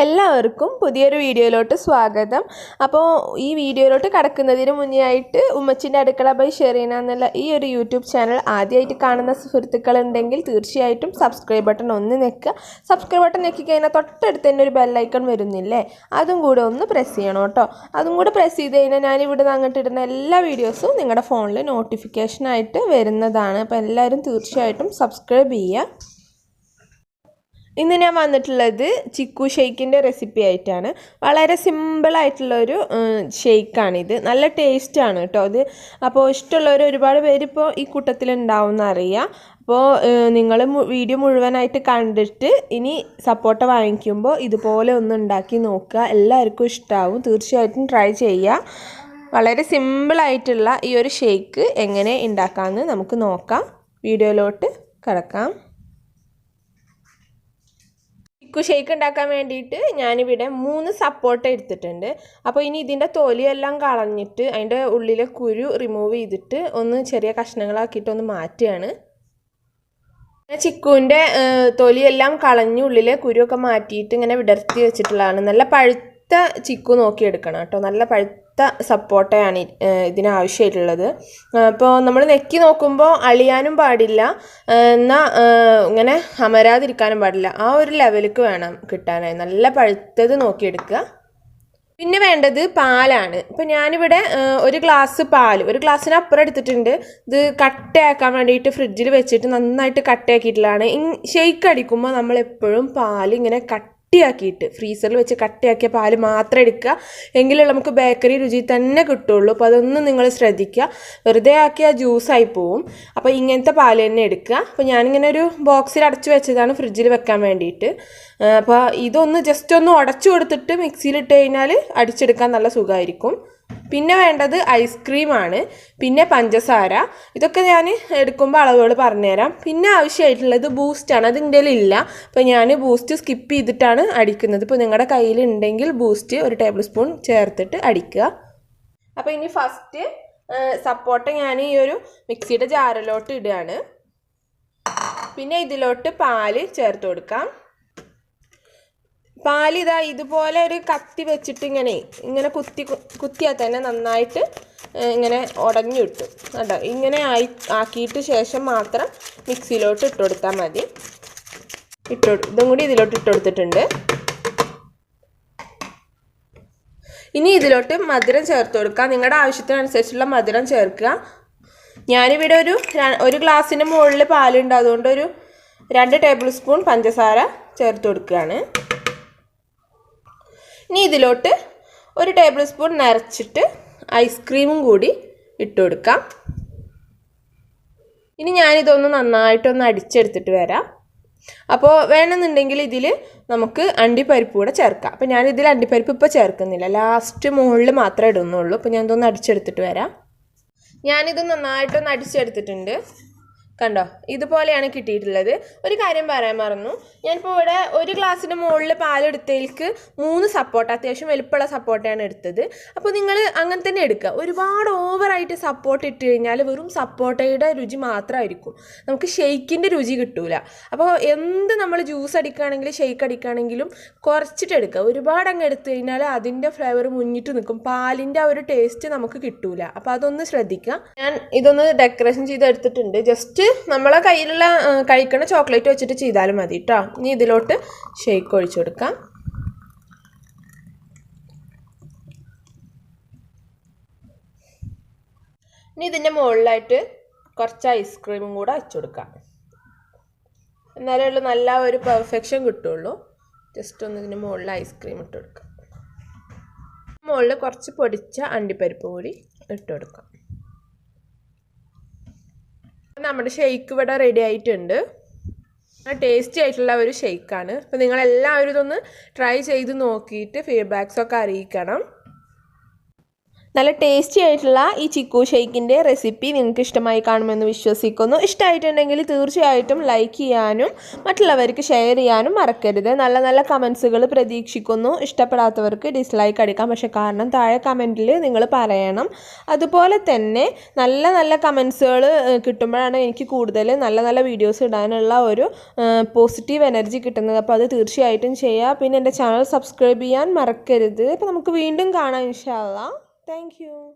എല്ലാവർക്കും പുതിയൊരു വീഡിയോയിലോട്ട് സ്വാഗതം. അപ്പോൾ ഈ വീഡിയോയിലോട്ട് കടക്കുന്നതിന് മുന്നേ ആയിട്ട് ഉമ്മച്ചിന്റെ അടുക്കള ബൈ ഷെറീന എന്നുള്ള ഈ ഒരു യൂട്യൂബ് ചാനൽ ആദ്യമായിട്ട് കാണുന്ന സുഹൃത്തുക്കളുണ്ടെങ്കിൽ തീർച്ചയായിട്ടും സബ്സ്ക്രൈബ് ബട്ടൺ ഒന്ന് ഞെക്കുക. സബ്സ്ക്രൈബ് ബട്ടൺ ഞെക്കി കഴിഞ്ഞാൽ തൊട്ടടുത്ത് തന്നെ ഒരു ബെല്ലൈക്കൺ വരുന്നില്ലേ? അതും കൂടെ ഒന്ന് പ്രസ് ചെയ്യണം കേട്ടോ. അതും കൂടെ പ്രസ് ചെയ്ത് കഴിഞ്ഞാൽ ഞാനിവിടെ നിന്ന് എല്ലാ വീഡിയോസും നിങ്ങളുടെ ഫോണിൽ നോട്ടിഫിക്കേഷനായിട്ട് വരുന്നതാണ്. അപ്പോൾ എല്ലാവരും തീർച്ചയായിട്ടും സബ്സ്ക്രൈബ് ചെയ്യുക. ഇന്ന് ഞാൻ വന്നിട്ടുള്ളത് ചിക്കു ഷെയ്ക്കിന്റെ റെസിപ്പി ആയിട്ടാണ്. വളരെ സിമ്പിളായിട്ടുള്ളൊരു ഷെയ്ക്കാണിത്. നല്ല ടേസ്റ്റാണ് കേട്ടോ അത്. അപ്പോൾ ഇഷ്ടമുള്ളവർ ഒരുപാട് പേര് ഇപ്പോൾ ഈ കൂട്ടത്തിൽ ഉണ്ടാവും അറിയാം അപ്പോൾ നിങ്ങൾ വീഡിയോ മുഴുവനായിട്ട് കണ്ടിട്ട് ഇനി സപ്പോർട്ട വാങ്ങിക്കുമ്പോൾ ഇതുപോലെ ഒന്ന് ഉണ്ടാക്കി നോക്കുക. എല്ലാവർക്കും ഇഷ്ടമാവും തീർച്ചയായിട്ടും ട്രൈ ചെയ്യുക വളരെ സിമ്പിളായിട്ടുള്ള ഈ ഒരു ഷേക്ക് എങ്ങനെ ഉണ്ടാക്കാമെന്ന് നമുക്ക് നോക്കാം. വീഡിയോയിലോട്ട് കിടക്കാം. ഷേക്ക് ഉണ്ടാക്കാൻ വേണ്ടിയിട്ട് ഞാനിവിടെ മൂന്ന് സപ്പോർട്ട് എടുത്തിട്ടുണ്ട്. അപ്പോൾ ഇനി ഇതിന്റെ തൊലിയെല്ലാം കളഞ്ഞിട്ട് അതിന്റെ ഉള്ളിലെ കുരു റിമൂവ് ചെയ്തിട്ട് ഒന്ന് ചെറിയ കഷ്ണങ്ങളാക്കിയിട്ട് ഒന്ന് മാറ്റുകയാണ്. ചിക്കുവിന്റെ തൊലിയെല്ലാം കളഞ്ഞ് ഉള്ളിലെ കുരുവൊക്കെ മാറ്റിയിട്ട് ഇങ്ങനെ വിടർത്തി വെച്ചിട്ടുള്ളതാണ്. നല്ല പഴുത്ത ചിക്കു നോക്കിയെടുക്കണം കേട്ടോ. നല്ല പഴുത്ത സപ്പോർട്ടയാണ് ഇതിന് ആവശ്യമായിട്ടുള്ളത് അപ്പോൾ നമ്മൾ നെക്കി നോക്കുമ്പോൾ അളിയാനും പാടില്ല. എന്നാൽ ഇങ്ങനെ അമരാതിരിക്കാനും പാടില്ല. ആ ഒരു ലെവലിക്ക് വേണം കിട്ടാനായി. നല്ല പഴുത്തത് നോക്കിയെടുക്കുക പിന്നെ വേണ്ടത് പാലാണ്. ഇപ്പം ഞാനിവിടെ ഒരു ഗ്ലാസ് പാൽ ഒരു ഗ്ലാസ്സിന് അപ്പുറം എടുത്തിട്ടുണ്ട്. ഇത് കട്ടയാക്കാൻ വേണ്ടിയിട്ട് ഫ്രിഡ്ജിൽ വെച്ചിട്ട് നന്നായിട്ട് കട്ടയാക്കിയിട്ടുള്ളതാണ്. ഷെയ്ക്ക് അടിക്കുമ്പോൾ നമ്മൾ എപ്പോഴും പാൽ ഇങ്ങനെ കട്ട കട്ടിയാക്കിയിട്ട് ഫ്രീസറിൽ വെച്ച് കട്ടിയാക്കിയ പാൽ മാത്രം എടുക്കുക. എങ്കിലേ നമുക്ക് ബേക്കറി രുചി തന്നെ കിട്ടുള്ളൂ. അപ്പോൾ അതൊന്നും നിങ്ങൾ ശ്രദ്ധിക്കുക. വെറുതെ ആക്കിയ ജ്യൂസായി പോവും. അപ്പോൾ ഇങ്ങനത്തെ പാൽ തന്നെ എടുക്കുക. അപ്പോൾ ഞാനിങ്ങനെ ഒരു ബോക്സിൽ അടച്ചു വെച്ചതാണ് ഫ്രിഡ്ജിൽ വെക്കാൻ വേണ്ടിയിട്ട്. അപ്പോൾ ഇതൊന്ന് ജസ്റ്റ് ഒന്ന് ഉടച്ചു കൊടുത്തിട്ട് മിക്സിയിലിട്ട് കഴിഞ്ഞാൽ അടിച്ചെടുക്കാൻ നല്ല സുഖമായിരിക്കും. പിന്നെ വേണ്ടത് ഐസ്ക്രീമാണ് പിന്നെ പഞ്ചസാര. ഇതൊക്കെ ഞാൻ എടുക്കുമ്പോൾ അളവുകൾ പറഞ്ഞുതരാം. പിന്നെ ആവശ്യമായിട്ടുള്ളത് ബൂസ്റ്റാണ് അത് എന്റെ ഇല്ല. അപ്പോൾ ഞാൻ ബൂസ്റ്റ് സ്കിപ്പ് ചെയ്തിട്ടാണ് അടിക്കുന്നത്. ഇപ്പോൾ നിങ്ങളുടെ കയ്യിൽ ഉണ്ടെങ്കിൽ ബൂസ്റ്റ് ഒരു ടേബിൾ സ്പൂൺ ചേർത്തിട്ട് അടിക്കുക. അപ്പോൾ ഇനി ഫസ്റ്റ് സപ്പോർട്ട ഞാൻ ഈ ഒരു മിക്സിയുടെ ജാറിലോട്ട് ഇടുകയാണ്. പിന്നെ ഇതിലോട്ട് പാൽ ചേർത്ത് കൊടുക്കാം. പാലിതാ ഇതുപോലെ ഒരു കത്തി വെച്ചിട്ട് ഇങ്ങനെ ഇങ്ങനെ കുത്തി കുത്തിയാൽ തന്നെ നന്നായിട്ട് ഇങ്ങനെ ഉടഞ്ഞു കിട്ടും. കേട്ടോ ഇങ്ങനെ ആയി ആക്കിയിട്ട് ശേഷം മാത്രം മിക്സിയിലോട്ട് ഇട്ട് കൊടുത്താൽ മതി. ഇട്ട് ഇതും കൂടി ഇതിലോട്ട് ഇട്ട് കൊടുത്തിട്ടുണ്ട്. ഇനി ഇതിലോട്ട് മധുരം ചേർത്ത് കൊടുക്കുക നിങ്ങളുടെ ആവശ്യത്തിനനുസരിച്ചുള്ള മധുരം ചേർക്കുക. ഞാനിവിടെ ഒരു ഒരു ഗ്ലാസ്സിന് മുകളിൽ പാലുണ്ട്. അതുകൊണ്ട് ഒരു രണ്ട് ടേബിൾ സ്പൂൺ പഞ്ചസാര ചേർത്ത് കൊടുക്കുകയാണ്. ഇനി ഇതിലോട്ട് ഒരു ടേബിൾ സ്പൂൺ നിറച്ചിട്ട് ഐസ്ക്രീമും കൂടി ഇട്ട് കൊടുക്കാം. ഇനി ഞാനിതൊന്ന് നന്നായിട്ടൊന്ന് അടിച്ചെടുത്തിട്ട് വരാം. അപ്പോൾ വേണമെന്നുണ്ടെങ്കിൽ ഇതിൽ നമുക്ക് അണ്ടിപ്പരിപ്പ് കൂടെ ചേർക്കാം. അപ്പോൾ ഞാനിതിൽ അണ്ടിപ്പരിപ്പ് ഇപ്പോൾ ചേർക്കുന്നില്ല. ലാസ്റ്റ് മുകളിൽ മാത്രമേ ഇടുന്നുള്ളൂ. അപ്പോൾ ഞാൻ ഇതൊന്ന് അടിച്ചെടുത്തിട്ട് വരാം. ഞാനിത് നന്നായിട്ടൊന്ന് അടിച്ചെടുത്തിട്ടുണ്ട്. കണ്ടോ? ഇതുപോലെയാണ് കിട്ടിയിട്ടുള്ളത്. ഒരു കാര്യം പറയാൻ മറന്നു. ഞാനിപ്പോൾ ഇവിടെ ഒരു ഗ്ലാസ്സിന് മുകളിൽ പാലെടുത്തതിലേക്ക് മൂന്ന് സപ്പോർട്ട് അത്യാവശ്യം വലുപ്പമുള്ള സപ്പോർട്ടാണ് എടുത്തത്. അപ്പോൾ നിങ്ങൾ അങ്ങനെ തന്നെ എടുക്കുക. ഒരുപാട് ഓവറായിട്ട് സപ്പോർട്ട് ഇട്ട് കഴിഞ്ഞാൽ വെറും സപ്പോർട്ടയുടെ രുചി മാത്രമായിരിക്കും. നമുക്ക് ഷെയ്ക്കിന്റെ രുചി കിട്ടൂല. അപ്പോൾ എന്ത് നമ്മൾ ജ്യൂസ് അടിക്കുകയാണെങ്കിലും ഷെയ്ക്ക് അടിക്കുകയാണെങ്കിലും കുറച്ചിട്ട് എടുക്കുക. ഒരുപാട് അങ്ങ് എടുത്തു കഴിഞ്ഞാൽ അതിന്റെ ഫ്ലേവർ മുന്നിട്ട് നിൽക്കും. പാലിന്റെ ആ ഒരു ടേസ്റ്റ് നമുക്ക് കിട്ടൂല. അപ്പോൾ അതൊന്ന് ശ്രദ്ധിക്കുക. ഞാൻ ഇതൊന്ന് ഡെക്കറേഷൻ ചെയ്ത് എടുത്തിട്ടുണ്ട് ജസ്റ്റ് നമ്മളെ കയ്യിലുള്ള കഴിക്കുന്ന ചോക്ലേറ്റ് വെച്ചിട്ട് ചെയ്താലും മതി കേട്ടോ ഇനി ഇതിലോട്ട് ഷേക്ക് ഒഴിച്ചു കൊടുക്കാം. ഇനി ഇതിന്റെ മുകളിലായിട്ട് കുറച്ച് ഐസ്ക്രീമും കൂടെ അച്ചുകൊടുക്കാം എന്നാലേ ഉള്ളൂ നല്ല ഒരു പെർഫെക്ഷൻ കിട്ടുള്ളൂ. ജസ്റ്റ് ഒന്ന് ഇതിന്റെ മുകളിൽ ഐസ്ക്രീം ഇട്ട് കൊടുക്കാം. മുകളിൽ കുറച്ച് പൊടിച്ച അണ്ടിപ്പരിപ്പ് കൂടി ഇട്ട് കൊടുക്കാം. നമ്മുടെ ഷെയ്ക്ക് ഇവിടെ റെഡി ആയിട്ടുണ്ട്. ടേസ്റ്റി ആയിട്ടുള്ള ഒരു ഷെയ്ക്കാണ് അപ്പോൾ നിങ്ങളെല്ലാവരും ഇതൊന്ന് ട്രൈ ചെയ്ത് നോക്കിയിട്ട് ഫീഡ്ബാക്സ് ഒക്കെ അറിയിക്കണം. നല്ല ടേസ്റ്റി ആയിട്ടുള്ള ഈ ചിക്കു ഷെയ്ക്കിന്റെ റെസിപ്പി നിങ്ങൾക്ക് ഇഷ്ടമായി കാണുമെന്ന് വിശ്വസിക്കുന്നു. ഇഷ്ടമായിട്ടുണ്ടെങ്കിൽ തീർച്ചയായിട്ടും ലൈക്ക് ചെയ്യാനും മറ്റുള്ളവർക്ക് ഷെയർ ചെയ്യാനും മറക്കരുത്. നല്ല നല്ല കമൻസുകൾ പ്രതീക്ഷിക്കുന്നു. ഇഷ്ടപ്പെടാത്തവർക്ക് ഡിസ്ലൈക്ക് അടിക്കാം. പക്ഷേ കാരണം താഴെ കമന്റിൽ നിങ്ങൾ പറയണം. അതുപോലെ തന്നെ നല്ല നല്ല കമൻസുകൾ കിട്ടുമ്പോഴാണ് എനിക്ക് കൂടുതൽ നല്ല നല്ല വീഡിയോസ് ഇടാനുള്ള ഒരു പോസിറ്റീവ് എനർജി കിട്ടുന്നത്. അപ്പോൾ അത് തീർച്ചയായിട്ടും ചെയ്യുക പിന്നെ എന്റെ ചാനൽ സബ്സ്ക്രൈബ് ചെയ്യാൻ മറക്കരുത്. അപ്പോൾ നമുക്ക് വീണ്ടും കാണാം ഇൻഷാല്ല Thank you.